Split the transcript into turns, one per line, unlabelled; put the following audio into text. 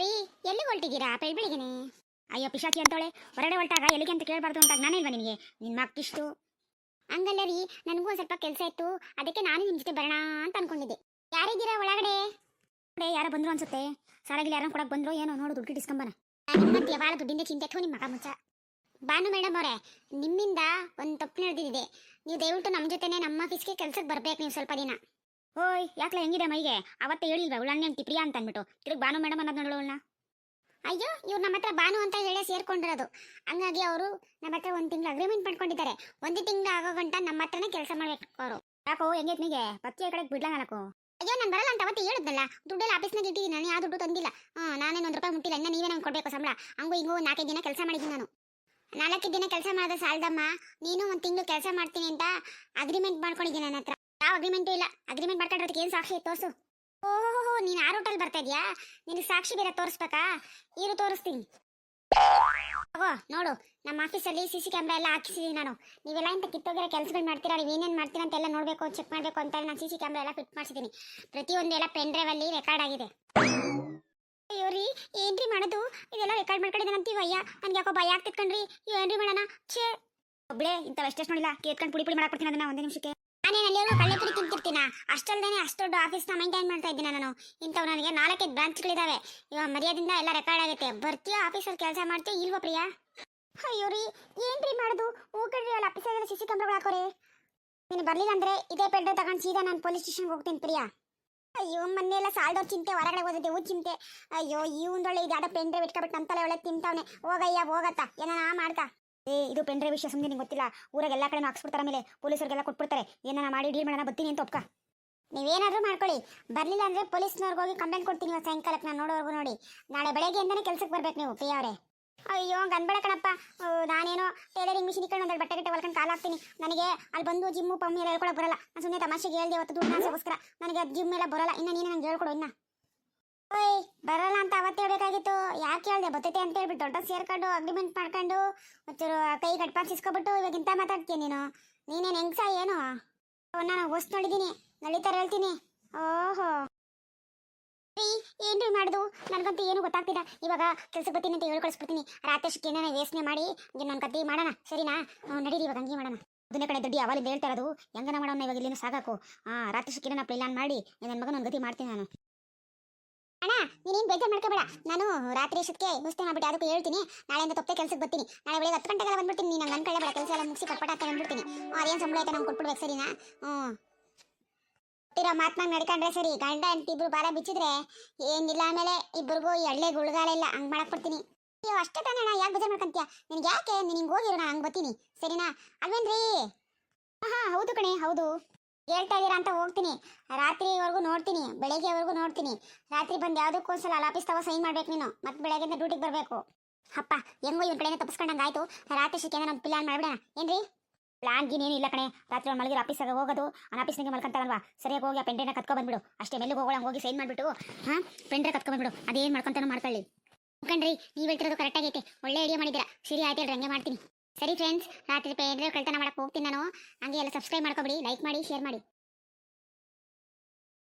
ರೀ ಎಲ್ಲಿ ಹೊರಟಿದ್ದೀರಾ ಬೆಳಿಗ್ಗೆನೆ? ಅಯ್ಯೋ, ಪಿಶಾಚಿ ಅಂತವಳೆ, ಹೊರಗಡೆ ಹೊರಟಾಗ ಎಲ್ಲಿಗೆ ಅಂತ ಕೇಳಬಾರ್ದು ಅಂತ ನಾನೇ ಇಲ್ವಾ ನಿನಗೆ? ನಿನ್ನ ಮಕ್ಕಿಷ್ಟು. ಹಂಗಲ್ಲ ರೀ, ನನಗೂ ಒಂದು ಸ್ವಲ್ಪ ಕೆಲಸ ಇತ್ತು, ಅದಕ್ಕೆ ನಾನು ನಿಮ್ಮ ಜೊತೆ ಬರೋಣ ಅಂತ ಅನ್ಕೊಂಡಿದ್ದೆ. ಯಾರಿದ್ದೀರಾ ಒಳಗಡೆ? ಒಳಗಡೆ ಯಾರೋ ಬಂದ್ರು ಅನ್ಸುತ್ತೆ. ಸಾರಾಗಿಲ್ಲ ಯಾರನ್ನ ಕೊಡಕ್ ಬಂದ್ರು, ಏನೋ ನೋಡು, ದುಡ್ಡು ಡಿಸ್ಕೊಂಬನ ನಿಮ್ಮಂತೆ ಬಾಳ ದುಡ್ಡಿಂದ ಚಿಂತೆ, ಥೂ ನಿಮ್ಮ ಮಗ ಮುಚ್ಚ. ಬಾನು ಮೇಡಮ್ ಅವರೇ, ನಿಮ್ಮಿಂದ ಒಂದು ತಪ್ಪು ನಡೆದಿದೆ. ನೀವು ದಯವಿಟ್ಟು ನಮ್ಮ ಜೊತೆನೆ, ನಮ್ಮ ಆಫೀಸ್ಗೆ ಕೆಲಸಕ್ಕೆ ಬರಬೇಕು ನೀವು ಸ್ವಲ್ಪ ದಿನ. ಓಯ್, ಯಾಕಲ ಹೆಂಗಿದೆ ಮೈಗೆ? ಅವತ್ತೇ ಹೇಳಿಲ್ವಾ ಉಳ್ಳಣ್ಣೆ ಅಂತಿ ಪ್ರಿಯಾ ಅಂತ ಅಂದ್ಬಿಟ್ಟು ತಿರುಗಿ ಬಾನು ಮೇಡಮ್ ಅನ್ನೋದು ನೋಡೋಣ ಅಯ್ಯೋ, ಇವ್ರು ನಮ್ಮ ಹತ್ರ ಬಾನು ಅಂತ ಹೇಳಿ ಸೇರ್ಕೊಂಡಿರೋದು. ಹಂಗಾಗಿ ಅವರು ನಮ್ಮ ಹತ್ರ ಒಂದು ತಿಂಗಳು ಅಗ್ರಿಮೆಂಟ್ ಮಾಡ್ಕೊಂಡಿದ್ದಾರೆ. ಒಂದು ತಿಂಗಳು ಆಗೋ ಗಂಟ ನಮ್ಮ ಹತ್ರನೇ ಕೆಲಸ ಮಾಡ್ಬೇಕು ಯಾಕೋ, ಹೆಂಗೈತ್ ನಿಮಗೆ ಪತ್ತಿ ಕಡೆಗೆ ಬಿಡ್ಲ ನಾಲ್ಕು ಅಯ್ಯೋ, ನಾನು ಬರಲ್ಲ ಅಂತ ಅವತ್ತು ಹೇಳಿದ್ನಲ್ಲ? ದುಡ್ಡೆಲ್ಲ ಆಫೀಸ್ನಾಗ ಇಟ್ಟಿದ್ದೀನಿ ನಾನು ಯಾವ ದುಡ್ಡು ತಂದಿಲ್ಲ. ಹಾಂ, ನಾನೇನು ಒಂದು ರೂಪಾಯಿ ಮುಟ್ಟಿಲ್ಲ, ಇನ್ನ ನೀವೇ ನಂಗೆ ಕೊಡಬೇಕು ಸಂಬಳ. ಹಂಗೂ ಹಿಂಗೂ ನಾಲ್ಕೈದು ದಿನ ಕೆಲಸ ಮಾಡಿದ್ದೀನಿ ನಾನು. ನಾಲ್ಕೈದು ದಿನ ಕೆಲಸ ಮಾಡಿದ್ರೆ ಸಾಲದಮ್ಮ. ನೀನು ಒಂದು ತಿಂಗಳು ಕೆಲಸ ಮಾಡ್ತೀನಿ ಅಂತ ಅಗ್ರಿಮೆಂಟ್ ಮಾಡ್ಕೊಂಡಿದ್ದೀನಿ ನನ್ನ ಹತ್ರ. ಯಾವ ಅಗ್ರಿಮೆಂಟು ಇಲ್ಲ. ಅಗ್ರಿಮೆಂಟ್ ಮಾಡ್ಕೊಂಡಿರೋದಕ್ಕೆ ಏನು ಸಾಕ್ಷಿ? ತೋರಿಸು. ಓಹೋ, ನೀನು ಆ ರೂಟಲ್ಲಿ ಬರ್ತಾ ಇದೆಯಾ? ನಿನಗೆ ಸಾಕ್ಷಿ ಬೇರೆ ತೋರಿಸ್ಬೇಕಾ? ಇರು, ತೋರಿಸ್ತೀನಿ. ತಗೋ ನೋಡು ನಮ್ಮ ಆಫೀಸಲ್ಲಿ ಸಿ ಸಿ ಕ್ಯಾಮ್ರಾ ಎಲ್ಲ ಹಾಕಿಸಿದೀನಿ ನಾನು. ನೀವೆಲ್ಲ ಇಂಥ ಕಿತ್ತೋಗಿರೋ ಕೆಲಸಗಳು ಮಾಡ್ತೀರಾ? ನೀವು ಏನೇನು ಮಾಡ್ತೀರಾ ಅಂತೆಲ್ಲ ನೋಡಬೇಕು ಚೆಕ್ ಮಾಡಬೇಕು ಅಂತ ನಾನು ಸಿ ಸಿ ಕ್ಯಾಮ್ರಾ ಎಲ್ಲ ಫಿಟ್ ಮಾಡಿಸಿದ್ದೀನಿ ಪ್ರತಿಯೊಂದು ಎಲ್ಲ ಪೆನ್ ಡ್ರೈವಲ್ಲಿ ರೆಕಾರ್ಡ್ ಆಗಿದೆ. ಇವ್ರಿ ಏನ್ರಿ ಮಾಡೋದು? ಇದೆಲ್ಲ ರೆಕಾರ್ಡ್ ಮಾಡ್ಕೊಂಡಿದ್ದೆ ಅಂತೀವಿ ಅಯ್ಯ? ನನಗೆ ಯಾಕೋ ಭಯ ಆಗ್ತಿತ್ಕೊಂಡ್ರಿ ಏನ್ರಿ ಮಾಡೋಣ? ಛೇ! ಒಬ್ಳೆ, ಇಂಥವು ಎಷ್ಟೆಷ್ಟು ನೋಡಿಲ್ಲ? ಕೇತ್ಕೊಂಡು ಪುಡಿ ಪುಡಿ ಮಾಡಾಕ್ಬಿಡ್ತೀನಿ ಅದನ್ನ ಒಂದೇ ನಿಮಿಷಕ್ಕೆ. ನಾನೇನು ಅಲ್ಲಿವರೆಗೂ ಕಳ್ಳೆ ಪುಡಿ ತಿಂತಿರ್ತೀನ? ಅಷ್ಟಲ್ದೇನೆ ಅಷ್ಟು ದೊಡ್ಡ ಆಫೀಸ್ನ ಮೈಂಟೈನ್ ಮಾಡ್ತಾ ಇದ್ದೀನಿ ನಾನು. ಇಂಥವು ನನಗೆ ನಾಲ್ಕೈದು ಬ್ರಾಂಚ್ಗಳಿದ್ದಾವೆ ಇವಾಗ ಮರ್ಯಾದಿಂದ ಎಲ್ಲ ರೆಕಾರ್ಡ್ ಆಗುತ್ತೆ. ಬರ್ತೀಯಾ ಆಫೀಸಲ್ಲಿ ಕೆಲಸ ಮಾಡ್ತೀಯ ಇಲ್ವೋ ಪ್ರಿಯಾ? ಅಯ್ಯೋ ರೀ, ಏನ್ರಿ ಮಾಡೋದು? ಹೋಗ್ರಿ ಅಲ್ಲಿ ಆಫೀಸಲ್ಲಿ ಸಿ ಸಿ ಕ್ಯಾಮ್ರಾಗಳು ಹಾಕೋರಿ. ನೀನು ಬರಲಿಲ್ಲ ಅಂದ್ರೆ ಇದೇ ಪೆಂಡ್ರೆ ತಗೊಂಡು ಸೀದಾ ನಾನು ಪೊಲೀಸ್ ಸ್ಟೇಷನ್ಗೆ ಹೋಗ್ತೀನಿ ಪ್ರಿಯಾ. ಅಯ್ಯೋ, ಮೊನ್ನೆ ಎಲ್ಲ ಸಾಲ್ದವ್ರು ಚಿಂತೆ, ಹೊರಗಡೆ ಓದಿದ್ದೆವು ಚಿಂತೆ. ಅಯ್ಯೋ, ಈ ಒಂದೊಳ್ಳೆ ಇದಾದ ಪೆಂಡ್ರೆ ಇಟ್ಕೊಬಿಟ್ಟು ನಮ್ಮ ತಲೆ ಒಳ್ಳೆ ತಿಂತಾವನೆ. ಹೋಗಯ್ಯ, ಹೋಗತ್ತ? ಏನಾನ ಮಾಡ್ತಾ ಏ, ಇದು ಪೆಂಡ್ರೆ ವಿಷಯ ಸುಮ್ಮನೆ ನಿಂಗೆ ಗೊತ್ತಿಲ್ಲ? ಊರಾಗ ಎಲ್ಲ ಕಡೆ ಹಾಕ್ಸ್ಬಿಡ್ತಾರೆ ಮೇಲೆ ಪೊಲೀಸರಿಗೆಲ್ಲ ಕೊಟ್ಬಿಡ್ತಾರೆ. ಏನಾರ ಮಾಡಿ ಡೀಲ್ ಮಾಡೋಣ, ಬತ್ತೀನಿ ಅಂತ ಒಪ್ಕ. ನೀವೇನಾದರೂ ಮಾಡ್ಕೊಳ್ಳಿ. ಬರಲಿಲ್ಲ ಅಂದ್ರೆ ಪೊಲೀಸ್ನವ್ರಿಗೆ ಹೋಗಿ ಕಂಪ್ಲೇಂಟ್ ಕೊಡ್ತೀನಿ ಇವತ್ತು ಸಾಯಂಕಾಲಕ್ಕೆ ನಾನು ನೋಡೋವರೆಗೂ ನೋಡಿ. ನಾಳೆ ಬೆಳಗ್ಗೆಯಿಂದನೇ ಕೆಲಸಕ್ಕೆ ಬರ್ಬೇಕು ನೀವು, ಪ್ರಿಯ ಅವರೇ. ಅಯ್ಯೋ ಅನ್ಬೇಡ ಕಣಪ್ಪ. ನಾನೇನೋ ಟೈಲರಿಂಗ್ ಮಿಷಿನ್ ಇಟ್ಕೊಂಡು ಒಂದೆರಡು ಬಟ್ಟೆ ಗಿಟ್ಟೆ ಹೊಲ್ಕೊಂಡು ಕಾಲು ಹಾಕ್ತೀನಿ. ನನಗೆ ಅಲ್ಲಿ ಬಂದು ಜಿಮ್ಮು, ಪಮ್ಮಿ ಎಲ್ಲ ಹೇಳ್ಕೊಳಕ್ಕೆ ಬರಲ್ಲ. ನಾನು ಸುಮ್ಮನೆ ತಮಾಷೆಗೆ ಹೇಳ್ದೆ ಅವತ್ತು ದುಡ್ಡು ಆಸೆಗೋಸ್ಕರ ನನಗೆ ಜಿಮ್ ಎಲ್ಲ ಬರಲ್ಲ. ಇನ್ನು ನೀನು ನಂಗೆ ಹೇಳ್ಕೊಡು, ಇನ್ನ. ಓಯ್, ಬರಲ್ಲ ಅಂತ ಅವತ್ತು ಹೇಳಬೇಕಾಗಿತ್ತು. ಯಾಕೆ ಹೇಳ್ದೆ ಬರ್ತೈತೆ ಅಂತ ಹೇಳ್ಬಿಟ್ಟು ದೊಡ್ಡ ಸೇರ್ಕೊಂಡು ಅಗ್ರಿಮೆಂಟ್ ಮಾಡ್ಕೊಂಡು ಒಂಚೂರು ಕೈ ಸಿಸ್ಕೊಬಿಟ್ಟು ಇವಾಗ ಇಂತ ಮಾತಾಡ್ತೀಯ ನೀನು? ನೀನೇನು ಹೆಂಗ್ಸ ಏನು? ನಾನು ಹೊಸ್ ನೋಡಿದ್ದೀನಿ ನಳಿತಾರ ಹೇಳ್ತೀನಿ. ಓಹೋ. ಏನ್ರಿ ಮಾಡುದು? ನನಗಂತೂ ಏನು ಗೊತ್ತಾಗ್ತಿಲ್ಲ. ಇವಾಗ ಕೆಲ್ಸಕ್ಕೆ ಬರ್ತೀನಿ ಅಂತ ಹೇಳಿ ಕಳಿಸ್ಬಿಡ್ತೀನಿ ರಾತ್ರಿ ಏನಾರ ಯೋಚನೆ ಮಾಡಿ ನನ್ನ ಕದ್ದಿ ಮಾಡೋಣ. ಸರಿನಾ? ನಡೀರಿ, ಇವಾಗ ಹಂಗೆ ಮಾಡೋಣ. ಅದನ್ನೇ ಕಡೆ ದುಡ್ಡು ಯಾವಾಗಲಿಂದ ಹೇಳ್ತಾ ಇರೋದು, ಹೆಂಗನ ಮಾಡೋಣ ಇವಾಗ ಇಲ್ಲಿನ ಸಾಕು ಆ, ರಾತ್ರಿ ಶಿಕ್ಕಿನ ಪ್ಲಾನ್ ಮಾಡಿ ನನ್ನ ಮಗನ ಗತಿ ಮಾಡ್ತೀನಿ ನಾನು. ಅಣ್ಣ, ನೀನೇನು ಬೇಜಾರು ಮಾಡ್ಕೋಬೇಡ ನಾನು ರಾತ್ರಿ ಎಷ್ಟಕ್ಕೆ ವ್ಯವಸ್ಥೆ ಮಾಡ್ಬಿಟ್ಟು ಅದಕ್ಕೂ ಹೇಳ್ತೀನಿ. ನಾಳೆಯಿಂದ ತಪ್ಪೆ ಕೆಲಸಕ್ಕೆ ಬರ್ತೀನಿ. ನಾಳೆ ಬೆಳಗ್ಗೆ ಹತ್ತು ಗಂಟೆಗೆಲ್ಲ ಬಂದ್ಬಿಡ್ತೀನಿ. ನೀನು ನನ್ನ ಕಡೆ ಬೇಡ. ಕೆಲಸ ಎಲ್ಲ ಮುಗಿಸಿ ಪಟ್ಪಟ ಅಂತ ಬಂದ್ಬಿಡ್ತೀನಿ. ಅದೇನು ಸಂಬಳ ಆಯ್ತಾ ನಮ್ಗೆ ಕೊಟ್ಬಿಡ್ಬೇಕು ಸರಿನಾ ಹ್ಞೂ. ಕೊಟ್ಟಿರೋ ನಡ್ಕೊಂಡ್ರೆ ಸರಿ. ಗಂಡ ಅಂತ ಇಬ್ರು ಬಿಚ್ಚಿದ್ರೆ ಏನಿಲ್ಲ ಆಮೇಲೆ ಇಬ್ರಿಗೂ ಎಳ್ಳೆ ಗುಳ್ಗಾಲ ಇಲ್ಲ. ಹಂಗೆ ಮಾಡಕ್ ಬಿಡ್ತೀನಿ ಅಯ್ಯೋ, ಅಷ್ಟೇ ತಾನೇ ಅಣ್ಣ. ಯಾಕೆ ಬೇಜಾರು ಮಾಡ್ಕೊಂತೀಯ? ನಿನಗೆ ಯಾಕೆ? ನಿನಗೆ ಹೋಗಿರೋಣ. ಹಂಗೆ ಸರಿನಾ? ಹಾಂ, ಹೌದು ಕಣೆ, ಹೌದು. ಹೇಳ್ತಾ ಇದ್ದೀರಾ ಅಂತ ಹೋಗ್ತೀನಿ. ರಾತ್ರಿವರೆಗೂ ನೋಡ್ತೀನಿ, ಬೆಳಗ್ಗೆವರೆಗೂ ನೋಡ್ತೀನಿ. ರಾತ್ರಿ ಬಂದು ಯಾವುದಕ್ಕೋಸ್ಕರ ಅಲ್ಲಿ ಆಫೀಸ್ ತವ ಸೈನ್ ಮಾಡ್ಬೇಕು ನೀನು, ಮತ್ತೆ ಬೆಳಗ್ಗೆಯಿಂದ ಡ್ಯೂಟಿಗೆ ಬರಬೇಕು. ಅಪ್ಪ, ಹೆಂಗೋ ಇವ್ನ ಕಡೆಯಿಂದ ತಪ್ಪಿಸ್ಕೊಂಡಂಗೆ ಆಯಿತು. ರಾತ್ರಿ ಶಿಕೆನ ನಾನು ಪ್ಲಾನ್ ಮಾಡಿಬಿಡೋಣ. ಏನ್ರಿ? ಪ್ಲಾನ್ ಗೀನ್ ಇಲ್ಲ ಕಣೆ. ರಾತ್ರಿ ಒಂದು ಮಲಗಿರೋ ಆಫೀಸಾಗ ಹೋಗೋದು ಆ ಆಫೀಸ್ನಿಗೆ ಮಲ್ಕೊಂತಾರಲ್ವಾ ಸರಿಯಾಗಿ ಹೋಗಿ ಆ ಪೆಂಡ್ರೆನ ಕತ್ಕೊ ಬಂದ್ಬಿಡು. ಅಷ್ಟೇ ಮೆಲ್ಲಿಗೆ ಹೋಗೋಣ ಹೋಗಿ ಸೈನ್ ಮಾಡಿಬಿಟ್ಟು, ಹಾಂ? ಪೆಂಡ್ರೆ ಕತ್ಕೊ ಬಂದ್ಬಿಡು. ಅದೇನು ಮಾಡ್ಕೊಂತಾನೋ ಮಾಡ್ಕೊಳ್ಳಿ. ಕಣ್ರಿ ನೀವು ಹೇಳ್ತಿರೋದು ಕರೆಕ್ಟಾಗೈತೆ ಒಳ್ಳೆ ಐಡಿಯಾ ಮಾಡಿದ್ದೀರಾ. ಸರಿ, ಆಯ್ತು ಹೇಳ್ರಿ, ಹಂಗೆ ಮಾಡ್ತೀನಿ. ಸರಿ ಫ್ರೆಂಡ್ಸ್ ರಾತ್ರಿ ಪೆಂಡ್ರೆ ಕಳ್ತನ ಮಾಡಕ್ಕೆ ಹೋಗ್ತೀನಿ ನಾನು. ಹಂಗೆ ಎಲ್ಲ ಸಬ್ಸ್ಕ್ರೈಬ್ ಮಾಡ್ಕೊಬಿಡಿ ಲೈಕ್ ಮಾಡಿ ಶೇರ್ ಮಾಡಿ.